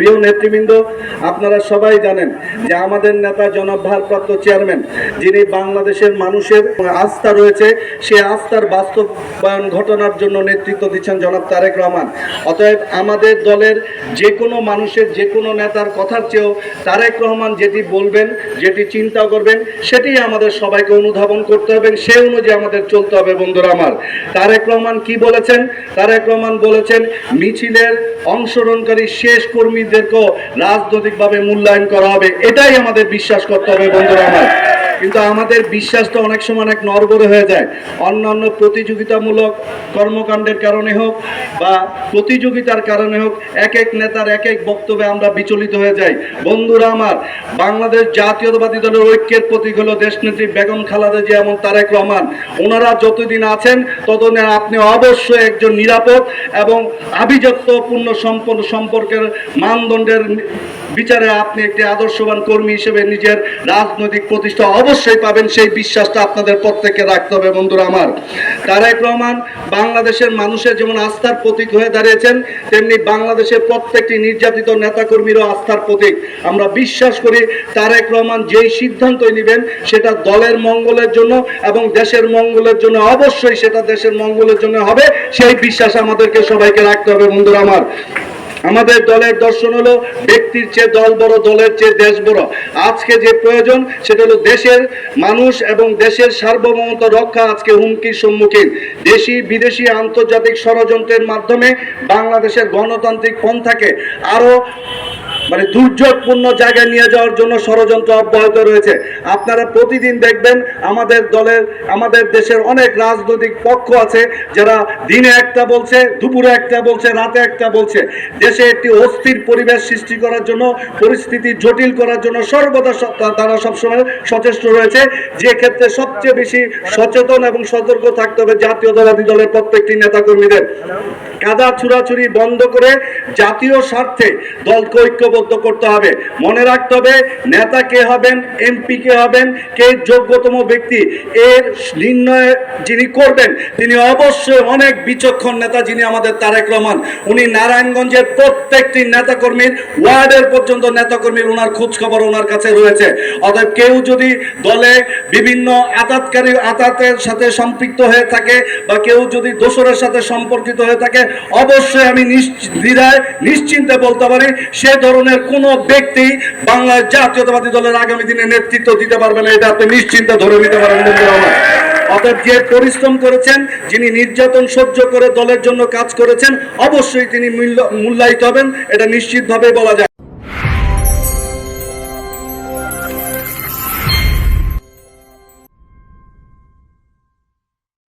প্রিয় নেতৃবৃন্দ, আপনারা সবাই জানেন যে আমাদের নেতা জনাব ভারপ্রাপ্ত চেয়ারম্যান, যিনি বাংলাদেশের মানুষের আস্থা রয়েছে, সে আস্থার বাস্তবায়ন ঘটনার জন্য নেতৃত্ব দিচ্ছেন জনাব তারেক রহমান। অতএব আমাদের দলের যে কোনো মানুষের যে কোনো নেতার কথার চেয়েও তারেক রহমান যেটি বলবেন, যেটি চিন্তা করবেন, সেটি আমাদের সবাইকে অনুধাবন করতে হবে, সে অনুযায়ী আমাদের চলতে হবে বন্ধুরা আমার। তারেক রহমান কি বলেছেন? তারেক রহমান বলেছেন, মিছিলের অংশগ্রহণকারী শেষ কর্মীদেরকেও রাজনৈতিকভাবে মূল্যায়ন করা হবে। এটাই আমাদের বিশ্বাস করতে হবে বন্ধুরা আমার। কিন্তু আমাদের বিশ্বাসটা অনেক সময় অনেক নরবরে হয়ে যায়। অন্যান্য প্রতিযোগিতামূলক কর্মকাণ্ডের কারণে হোক বা প্রতিযোগিতার কারণে হোক, এক এক নেতার এক এক বক্তব্যে আমরা বিচলিত হয়ে যাই। বন্ধুরা আমার, বাংলাদেশ জাতীয়তাবাদী দলের ঐক্যের প্রতীক হলো দেশনেত্রী বেগম খালাদা জিয়া এবং তারেক রহমান। ওনারা যতদিন আছেন, ততদিন আপনি অবশ্যই একজন নিরাপদ এবং আভিজাত্যপূর্ণ সম্পন্ন সম্পর্কের মানদণ্ডের বিচারে আপনি একটি আদর্শবান কর্মী হিসেবে নিজের রাজনৈতিক প্রতিষ্ঠা অবশ্যই পাবেন, সেই বিশ্বাসটা আপনাদের প্রত্যেককে রাখতে হবে বন্ধুরা আমার। তারেক রহমান বাংলাদেশের মানুষের যেমন আস্থার প্রতীক হয়ে দাঁড়িয়েছেন, তেমনি বাংলাদেশের প্রত্যেকটি নির্যাতিত নেতাকর্মীরও আস্থার প্রতীক। আমরা বিশ্বাস করি তারেক রহমান যেই সিদ্ধান্তই নেবেন, সেটা দলের মঙ্গলের জন্য এবং দেশের মঙ্গলের জন্য অবশ্যই সেটা দেশের মঙ্গলের জন্য হবে, সেই বিশ্বাস আমাদেরকে সবাইকে রাখতে হবে বন্ধুরা আমার। আমাদের দলের দর্শন হলো ব্যক্তির চেয়ে দল বড়, দলের চেয়ে দেশ বড়। আজকে যে প্রয়োজন, সেটা হলো দেশের মানুষ এবং দেশের সার্বভৌমত্ব রক্ষা আজকে হুমকির সম্মুখীন। দেশি, বিদেশি আন্তর্জাতিক ষড়যন্ত্রের মাধ্যমে বাংলাদেশের গণতান্ত্রিক পন্থাকে আরও মানে দুর্যোগপূর্ণ জায়গায় নিয়ে যাওয়ার জন্য ষড়যন্ত্র অব্যাহত রয়েছে। আপনারা প্রতিদিন দেখবেন আমাদের দলের, আমাদের দেশের অনেক রাজনৈতিক পক্ষ আছে যারা দিনে একটা বলছে, দুপুরে একটা বলছে, রাতে একটা বলছে। দেশে একটি অস্থির পরিবেশ সৃষ্টি করার জন্য, পরিস্থিতি জটিল করার জন্য সর্বদা তারা সবসময় সচেষ্ট রয়েছে। যে ক্ষেত্রে সবচেয়ে বেশি সচেতন এবং সতর্ক থাকতে হবে জাতীয়তাবাদী দলের প্রত্যেকটি নেতাকর্মীদের। কাদা ছুড়াছুরি বন্ধ করে জাতীয় স্বার্থে দলকে ঐক্যবদ্ধ করতে হবে। মনে রাখতে হবে, নেতা কে হবেন, এমপি কে হবেন, কে যোগ্যতম ব্যক্তি, এর নির্ণয় যিনি করবেন, তিনি অবশ্যই অনেক বিচক্ষণ নেতা যিনি আমাদের তারেক রহমান। উনি নারায়ণগঞ্জের প্রত্যেকটি নেতাকর্মীর, ওয়ার্ডের পর্যন্ত নেতাকর্মীর ওনার খোঁজ খবর ওনার কাছে রয়েছে। অতএব কেউ যদি দলে বিভিন্ন আতাতকারী, আতাতের সাথে সম্পৃক্ত হয়ে থাকে বা কেউ যদি দোসরের সাথে সম্পর্কিত হয়ে থাকে অবশ্যই আমি নির্দ্বিধায় নিশ্চিন্তে বলতে পারি, সে ধরনের কোনো ব্যক্তি বাংলার জাতীয়তাবাদী দলের আগামী দিনে নেতৃত্ব দিতে পারবে না, এটা আপনি নিশ্চিন্তে ধরে নিতে পারেন অর্থাৎ যে পরিশ্রম করেছেন, যিনি নির্যাতন সহ্য করে দলের জন্য কাজ করেছেন, অবশ্যই তিনি মূল্য- মূল্যায়িত হবেন, এটা নিশ্চিতভাবে বলা যায়।